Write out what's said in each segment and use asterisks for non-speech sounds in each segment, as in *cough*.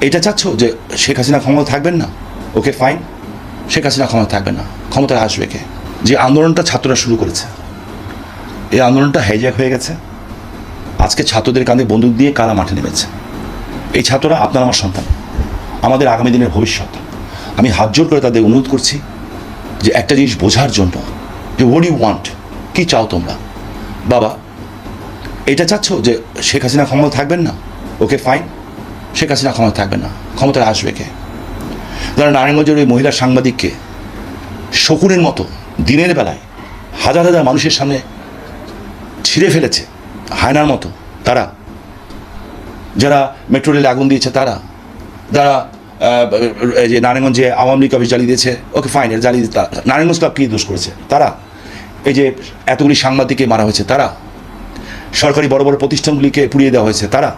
এটা চাচ্ছ যে শেখ হাসিনা ক্ষমতা থাকবেন না? ওকে ফাইন শেখ হাসিনা ক্ষমতা থাকবেন না। ক্ষমতায় আসবে কে? যে আন্দোলনটা ছাত্ররা শুরু করেছে। এই আন্দোলনটা হাইজ্যাক হয়ে গেছে। আজকে ছাত্রদের কাঁধে বন্দুক দিয়ে কারা মাঠে নেমেছে? এই ছাত্ররা আপনার আমার সন্তান। আমাদের আগামী দিনের ভবিষ্যৎ। আমি হাত জোর করে তাদের অনুরোধ করছি যে একটা জিনিস বোঝার জন্য যে হোয়াট ইউ ওয়ান্ট কী চাও তোমরা? বাবা, এটা চাচ্ছ যে শেখ হাসিনা ক্ষমতা থাকবেন না? ওকে ফাইন শেখ হাসিনা ক্ষমতা থাকবে না, ক্ষমতায় আসবে কে? যারা নারায়ণগঞ্জের ওই মহিলা সাংবাদিককে শকুনের মতো দিনের বেলায় হাজার হাজার মানুষের সামনে ছিঁড়ে ফেলেছে, হায়নার মতো, তারা। যারা মেট্রো রেলে আগুন দিয়েছে, তারা। যারা এই যে নারায়ণগঞ্জে আওয়ামী লীগ অফিস জ্বালিয়ে দিয়েছে, ওকে ফাইন জ্বালিয়ে দিতে- নারায়ণগঞ্জ ক্লাব কী দোষ করেছে? তারা। এই যে এতগুলি সাংবাদিককে মারা হয়েছে, তারা। সরকারি বড় বড় প্রতিষ্ঠানগুলিকে পুড়িয়ে দেওয়া হয়েছে, তারা।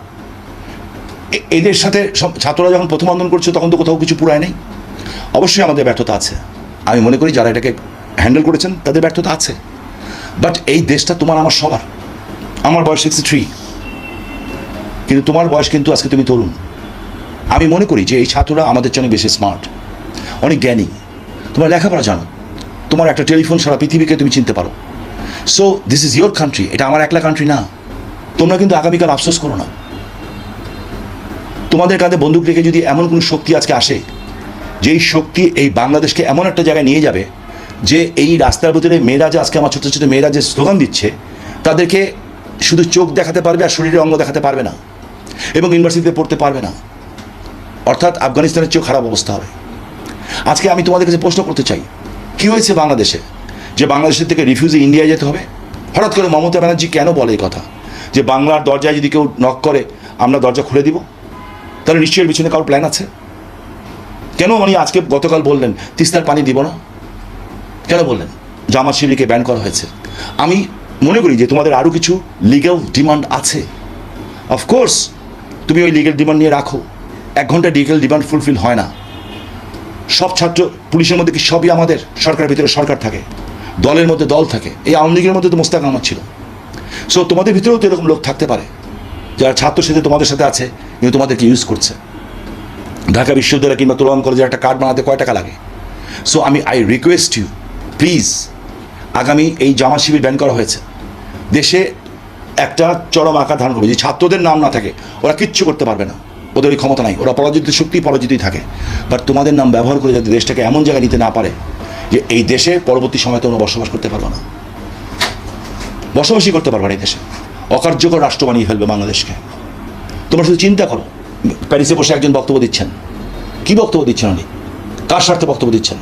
এদের সাথে সব ছাত্ররা যখন প্রথম আন্দোলন করছে তখন তো কোথাও কিছু পুরায় নেই। অবশ্যই আমাদের ব্যর্থতা আছে। আমি মনে করি যারা এটাকে হ্যান্ডেল করেছেন, তাদের ব্যর্থতা আছে। বাট এই দেশটা তোমার, আমার সবার। আমার বয়স সিক্সটি থ্রি কিন্তু তোমার বয়স কিন্তু আজকে তুমি তরুণ। আমি মনে করি যে এই ছাত্ররা আমাদের জন্য বেশি স্মার্ট অনেক জ্ঞানী। তোমার লেখাপড়া জানো। তোমার একটা টেলিফোন সারা পৃথিবীকে তুমি চিনতে পারো। So this is your country এটা আমার একলা কান্ট্রি না। তোমরা কিন্তু আগামীকাল আফসোস করো না। তোমাদের কাঁধে বন্দুক রেখে যদি এমন কোনো শক্তি আজকে আসে, যেই শক্তি এই বাংলাদেশকে এমন একটা জায়গায় নিয়ে যাবে, যে এই রাস্তার ভিতরে মেয়েরা যে আজকে আমার ছোটো ছোটো মেয়েরা যে স্লোগান দিচ্ছে, তাদেরকে শুধু চোখ দেখাতে পারবে আর শরীরের অঙ্গ দেখাতে পারবে না এবং ইউনিভার্সিটিতে পড়তে পারবে না। অর্থাৎ আফগানিস্তানের চেয়েও খারাপ অবস্থা হবে। আজকে আমি তোমাদের কাছে প্রশ্ন করতে চাই, কী হয়েছে বাংলাদেশে, যে বাংলাদেশের থেকে রিফিউজি ইন্ডিয়ায় যেতে হবে? হঠাৎ করে মমতা ব্যানার্জি কেন বলে এই কথা, যে বাংলার দরজায় যদি কেউ নক করে, আমরা দরজা খুলে দিব? তাহলে নিশ্চয়ই পিছনে কারোর প্ল্যান আছে? কেন উনি আজকে গতকাল বললেন, তিস্তার পানি দিব না? কেন বললেন? জামাত শিবিরকে ব্যান করা হয়েছে। আমি মনে করি যে তোমাদের আরও কিছু লিগ্যাল ডিমান্ড আছে। অফকোর্স তুমি ওই লিগ্যাল ডিমান্ড নিয়ে রাখো। এক ঘণ্টা লিগ্যাল ডিমান্ড ফুলফিল হয় না। সব ছাত্র পুলিশের মধ্যে কি সবই আমাদের? সরকারের ভিতরে সরকার থাকে। দলের মধ্যে দল থাকে। এই আওয়ামী লীগের মধ্যে তো মোস্তাক আহমদ ছিল। সো তোমাদের ভিতরেও তো এরকম লোক থাকতে পারে। যারা ছাত্র সাথে তোমাদের সাথে আছে, কিন্তু তোমাদেরকে ইউজ করছে। ঢাকা বিশ্ববিদ্যালয় কিংবা তুলন কলেজের একটা কার্ড বানাতে কয় টাকা লাগে? সো আমি আই রিকোয়েস্ট ইউ প্লিজ আগামী এই জামা শিবির ব্যান করা হয়েছে। দেশে একটা চরম আকার ধারণ করবে। যে ছাত্রদের নাম না থাকে, ওরা কিচ্ছু করতে পারবে না। ওদের ওই ক্ষমতা নাই। ওরা পরাজিত শক্তি, পরাজিতই থাকে। বাট তোমাদের নাম ব্যবহার করে যাতে দেশটাকে এমন জায়গায় নিতে না পারে, যে এই দেশে পরবর্তী সময় তোমরা বসবাস করতে পারবে না। বসবাসই করতে পারবে না এই দেশে। অকার্যকর রাষ্ট্র বানিয়ে ফেলবে বাংলাদেশকে। তোমরা শুধু চিন্তা করো, প্যারিসে বসে একজন বক্তব্য দিচ্ছেন। কি বক্তব্য দিচ্ছেন উনি? কার স্বার্থে বক্তব্য দিচ্ছেন?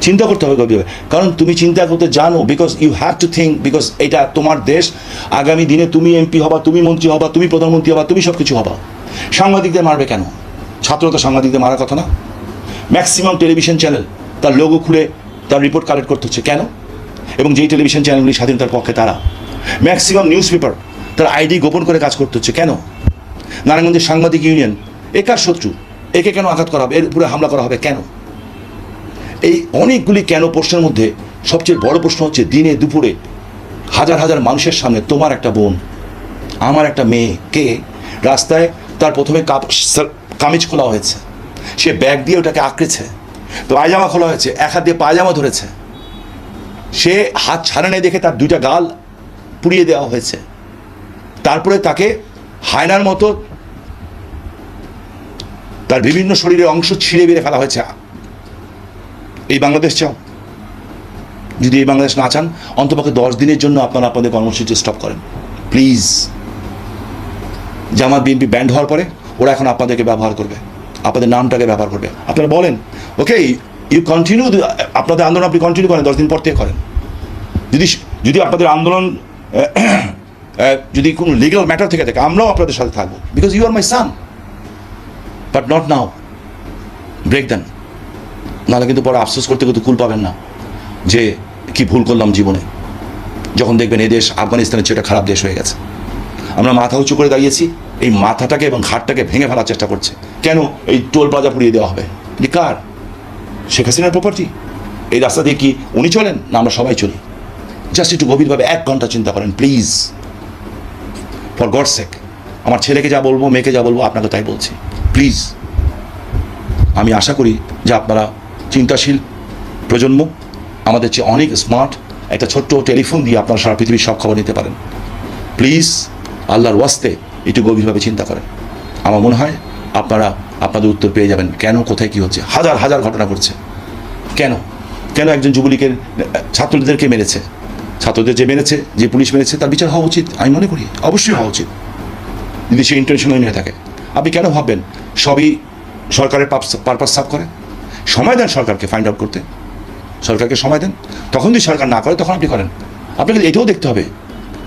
চিন্তা করতে হবে গভীরভাবে। কারণ তুমি চিন্তা করতে জানো because you have to think because এটা তোমার দেশ। আগামী দিনে তুমি এমপি হবা, তুমি মন্ত্রী হবা, তুমি প্রধানমন্ত্রী হবা, তুমি সব কিছু হবা। সাংবাদিকদের মারবে কেন? ছাত্র তো সাংবাদিকদের মারার কথা না? ম্যাক্সিমাম টেলিভিশন চ্যানেল তার লোগো খুলে তার রিপোর্ট কালেক্ট করতে হচ্ছে। কেন? এবং যেই টেলিভিশন চ্যানেলগুলি স্বাধীনতার পক্ষে তারা ম্যাক্সিমাম নিউজ পেপার তার আইডি গোপন করে কাজ করতে হচ্ছে। কেন? নারায়ণগঞ্জের সাংবাদিক ইউনিয়ন একার শত্রু? একে কেন আঘাত করা হবে? এর উপরে হামলা করা হবে কেন? এই অনেকগুলি কেন প্রশ্নের মধ্যে সবচেয়ে বড় প্রশ্ন হচ্ছে, দিনে দুপুরে হাজার হাজার মানুষের সামনে তোমার একটা বোন, আমার একটা মেয়ে, কে? রাস্তায় তার প্রথমে কাপ কামিজ খোলা হয়েছে। সে ব্যাগ দিয়ে ওটাকে আঁকড়েছে। পায়জামা খোলা হয়েছে। এক হাত দিয়ে পায়জামা ধরেছে। সে হাত ছাড়ানে দেখে তার দুইটা গাল পুড়িয়ে দেওয়া হয়েছে। তারপরে তাকে হায়নার মতো তার বিভিন্ন শরীরের অংশ ছিঁড়ে বেড়ে ফেলা হয়েছে। এই বাংলাদেশ চাও? যদি এই বাংলাদেশ না চান, অন্তপক্ষে দশ দিনের জন্য আপনারা আপনাদের কর্মসূচি স্টপ করেন। প্লিজ জামাত, বিএনপি ব্যান্ড হওয়ার পরে ওরা এখন আপনাদেরকে ব্যবহার করবে। আপনাদের নামটাকে ব্যবহার করবে। আপনারা বলেন ওকে ইউ কন্টিনিউ আপনাদের আন্দোলন আপনি কন্টিনিউ করেন, দশ দিন পর থেকে করেন। যদি যদি আপনাদের আন্দোলন *coughs* যদি কোনো লিগাল ম্যাটার থেকে থাকে, আমরাও আপনাদের সাথে থাকব because you are my son but not now break দেন নাহলে কিন্তু পরে আফসোস করতে কিন্তু কুল পাবেন না, যে কি ভুল করলাম জীবনে। যখন দেখবেন এই দেশ আফগানিস্তানের চেয়ে খারাপ দেশ হয়ে গেছে। আমরা মাথা উঁচু করে দাঁড়িয়েছি, এই মাথাটাকে এবং ঘাটটাকে ভেঙে ফেলার চেষ্টা করছে। কেন এই টোল প্লাজা পুড়িয়ে দেওয়া হবে? কার? শেখ হাসিনার প্রপার্টি এই রাস্তা দিয়ে কি উনি চলেন, না আমরা সবাই চলি? জাস্ট একটু গভীরভাবে এক ঘণ্টা চিন্তা করেন প্লিজ ফর গড সেক আমার ছেলেকে যা বলব, মেয়েকে যা বলব, আপনাকে তাই বলছি। প্লিজ আমি আশা করি যে আপনারা চিন্তাশীল প্রজন্ম, আমাদের চেয়ে অনেক স্মার্ট একটা ছোট্ট টেলিফোন দিয়ে আপনারা সারা পৃথিবীর সব খবর নিতে পারেন। প্লিজ আল্লাহর ওয়াস্তে একটু গভীরভাবে চিন্তা করেন। আমার মনে হয় আপনারা আপনাদের উত্তর পেয়ে যাবেন, কেন, কোথায়, কী হচ্ছে? হাজার হাজার ঘটনা ঘটছে। কেন? কেন একজন যুবলীগের ছাত্রদেরকে মেরেছে? ছাত্রদের যে মেরেছে, যে পুলিশ মেরেছে, তার বিচার হওয়া উচিত, আমি মনে করি, অবশ্যই হওয়া উচিত। যদি সে ইন্টারন্যাশনাল হয়ে থাকে। আপনি কেন ভাববেন, সবই সরকারের পারপাস সাফ করে? সময় দেন সরকারকে ফাইন্ড আউট করতে। সরকারকে সময় দেন। তখন যদি সরকার না করে, তখন আপনি করেন। আপনাকে এটাও দেখতে হবে।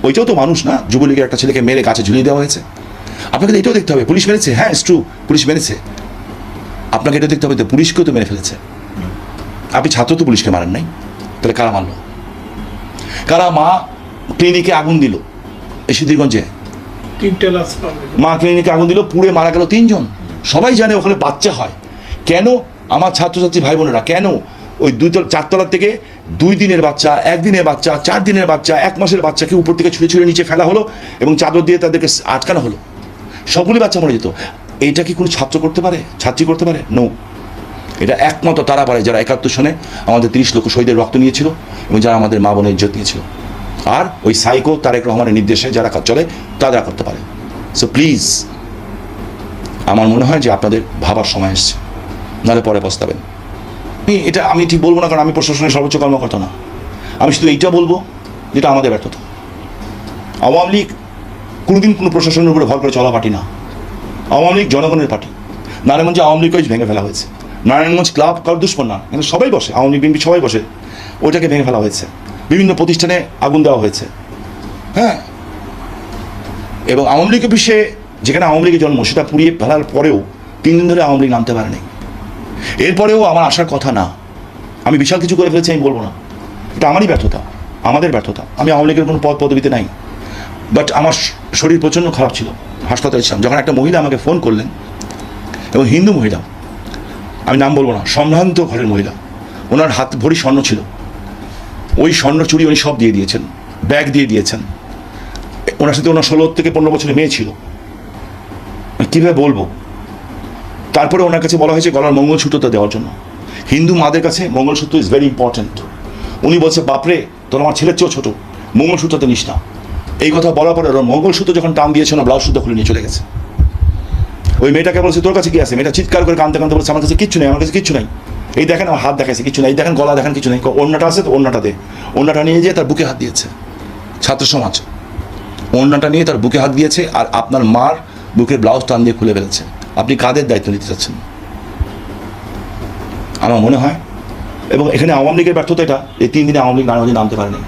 ওইটাও তো মানুষ না, যুবলীগের একটা ছেলেকে মেরে গাছে ঝুলিয়ে দেওয়া হয়েছে। আপনাকে তো এটাও দেখতে হবে। পুলিশ মেরেছে? হ্যাঁ ইস ট্রু পুলিশ মেরেছে। আপনাকে এটা দেখতে হবে যে পুলিশকেও তো মেরে ফেলেছে। আপনি ছাত্র তো পুলিশকে মারেন নাই। তাহলে কারা মারলো? কারা মা ক্লিনিকে আগুন দিল? এই সিদ্ধিরগঞ্জে মা ক্লিনিকে আগুন দিল পুড়ে মারা গেল তিনজন। সবাই জানে ওখানে বাচ্চা হয়। কেন? আমার ছাত্রছাত্রী ভাই বোনেরা কেন? ওই দুই তল চারতলার থেকে দুই দিনের বাচ্চা একদিনের বাচ্চা চার দিনের বাচ্চা এক মাসের বাচ্চাকে উপর থেকে ছুঁড়ে ছুঁড়ে নিচে ফেলা হলো এবং চাদর দিয়ে তাদেরকে আটকানো হলো। সবগুলি বাচ্চা মরে যেত। এইটা কি কোনো ছাত্র করতে পারে? ছাত্রী করতে পারে? নো এটা একমাত্র তারা পারে যারা একাত্তর সনে আমাদের তিরিশ লক্ষ শহীদের রক্ত নিয়েছিল এবং যারা আমাদের মা বোনের ইজ্জত নিয়েছিল। আর ওই সাইকো তারেক রহমানের নির্দেশে যারা কাজ চলে, তারা করতে পারে। সো প্লিজ আমার মনে হয় যে আপনাদের ভাবার সময় এসছে। নাহলে পরে পস্তাবেন। এটা আমি ঠিক বলব না, কারণ আমি প্রশাসনের সর্বোচ্চ কর্মকর্তা না। আমি শুধু এইটা বলব, যেটা আমাদের ব্যর্থতা। আওয়ামী লীগ কোনোদিন কোনো প্রশাসনের উপরে ভর করে চলা পার্টি না। আওয়ামী লীগ জনগণের পার্টি। নারায়ণগঞ্জে আওয়ামী লীগ ভেঙে ফেলা হয়েছে। নারায়ণগঞ্জ ক্লাব কারোর দুষ্পর না। কিন্তু সবাই বসে, আওয়ামী লীগ, বিএনপি সবাই বসে। ওইটাকে ভেঙে ফেলা হয়েছে। বিভিন্ন প্রতিষ্ঠানে আগুন দেওয়া হয়েছে। হ্যাঁ? এবং আওয়ামী লীগ অফিসে, যেখানে আওয়ামী লীগের জন্ম, সেটা পুড়িয়ে ফেলার পরেও তিন দিন ধরে আওয়ামী লীগ নামতে পারেনি। এরপরেও আমার আসার কথা না। আমি বিশাল কিছু করে ফেলেছি, আমি বলব না। এটা আমারই ব্যর্থতা, আমাদের ব্যর্থতা। আমি আওয়ামী লীগের কোনো পদ পদবিতে নাই। বাট আমার শরীর প্রচণ্ড খারাপ ছিল। হাসপাতালে ছিলাম। যখন একটা মহিলা আমাকে ফোন করলেন, এবং হিন্দু মহিলা আমি নাম বলব না, সম্ভ্রান্ত ঘরের মহিলা। ওনার হাত ভরি স্বর্ণ ছিল। ওই স্বর্ণ চুরি উনি সব দিয়ে দিয়েছেন, ব্যাগ দিয়ে দিয়েছেন। ওনার সাথে ওনার ষোলো থেকে পনেরো বছরের মেয়ে ছিল। কীভাবে বলব? তারপরে ওনার কাছে বলা হয়েছে গলার মঙ্গলসূত্রটা দেওয়ার জন্য। হিন্দু মাদের কাছে মঙ্গলসূত্র ইজ ভেরি ইম্পর্ট্যান্ট উনি বলছে, বাপরে, তোর আমার ছেলের চেয়েও ছোটো। মঙ্গলসূত্রতে নিস না। এই কথা বলার পরে ওর মঙ্গলসূত্র যখন টান দিয়েছে না ব্লাউজ সুদ্ধ খুলে নিয়ে চলে গেছে। ওই মেয়েটাকে বলছে, তোর কাছে কি আছে? মেয়েটা চিৎকার করে কানতে কানতে বলছে, আমার কাছে কিচ্ছু নেই, আমার কাছে কিচ্ছু নাই। এই দেখেন আমার হাত দেখাইছে কিছু নেই দেখেন গলা দেখেন কিছু নেই। অন্যটা আছে তো অন্যটা দে। অন্যটা নিয়ে যেয়ে তার বুকে হাত দিয়েছে। ছাত্র সমাজ অন্যটা নিয়ে তার বুকে হাত দিয়েছে আর আপনার মার বুকের ব্লাউজ টান দিয়ে খুলে ফেলেছে। আপনি কাদের দায়িত্ব নিতে চাচ্ছেন? আমার মনে হয়, এবং এখানে আওয়ামী লীগের ব্যর্থতা এটা, এই তিন দিনে আওয়ামী লীগ নারায়ণগঞ্জে নামতে পারেনি।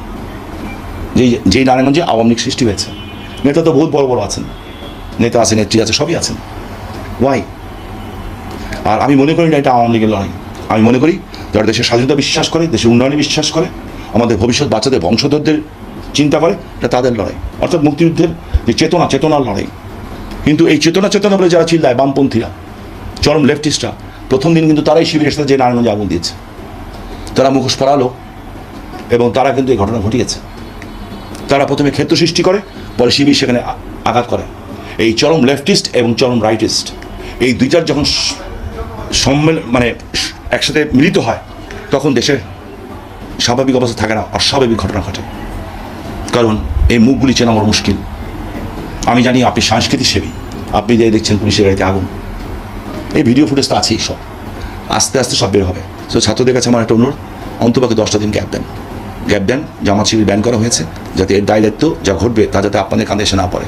যেই যেই নারায়ণগঞ্জে আওয়ামী লীগ সৃষ্টি হয়েছে। নেতা তো বহুত বড় বড় আছেন। নেতা আছে, নেত্রী আছে, সবই আছেন। ওয়াই আর আমি মনে করি না এটা আওয়ামী লীগের লড়াই। আমি মনে করি যারা দেশের স্বাধীনতা বিশ্বাস করে, দেশের উন্নয়নে বিশ্বাস করে, আমাদের ভবিষ্যৎ বাচ্চাদের বংশধরদের চিন্তা করে, এটা তাদের লড়াই। অর্থাৎ মুক্তিযুদ্ধের যে চেতনা, চেতনার লড়াই। কিন্তু এই চেতনা চেতনা বলে যারা চিল্লায়, বামপন্থীরা, চরম লেফটিস্টরা, প্রথম দিন কিন্তু তারাই শিবিরের সাথে যে নারায়ণগঞ্জে আগুন দিয়েছে। তারা মুখোশ পড়ালো এবং তারা কিন্তু এই ঘটনা ঘটিয়েছে। তারা প্রথমে ক্ষেত্র সৃষ্টি করে, পরে শিবির সেখানে আঘাত করে। এই চরম লেফটিস্ট এবং চরম রাইটিস্ট এই দুইটার যখন স- সম্মেল মানে একসাথে মিলিত হয়, তখন দেশের স্বাভাবিক অবস্থা থাকে না, অস্বাভাবিক ঘটনা ঘটে। কারণ এই মুখগুলি চেনা বড় মুশকিল। আমি জানি আপনি সাংস্কৃতিক সেবী। আপনি যে দেখছেন পুলিশের গাড়িতে আগুন। এই ভিডিও ফুটেজ তো আছেই সব। আস্তে আস্তে সব বের হবে। তো ছাত্রদের কাছে আমার একটা অনুরোধ অন্তপাকে দশটা দিন গ্যাপ দেন। গ্যাপ দেন, জামাত শিবির ব্যান করা হয়েছে, যাতে এর দায় দায়িত্ব যা ঘটবে তা যাতে আপনাদের কাঁধে এসে না পড়ে।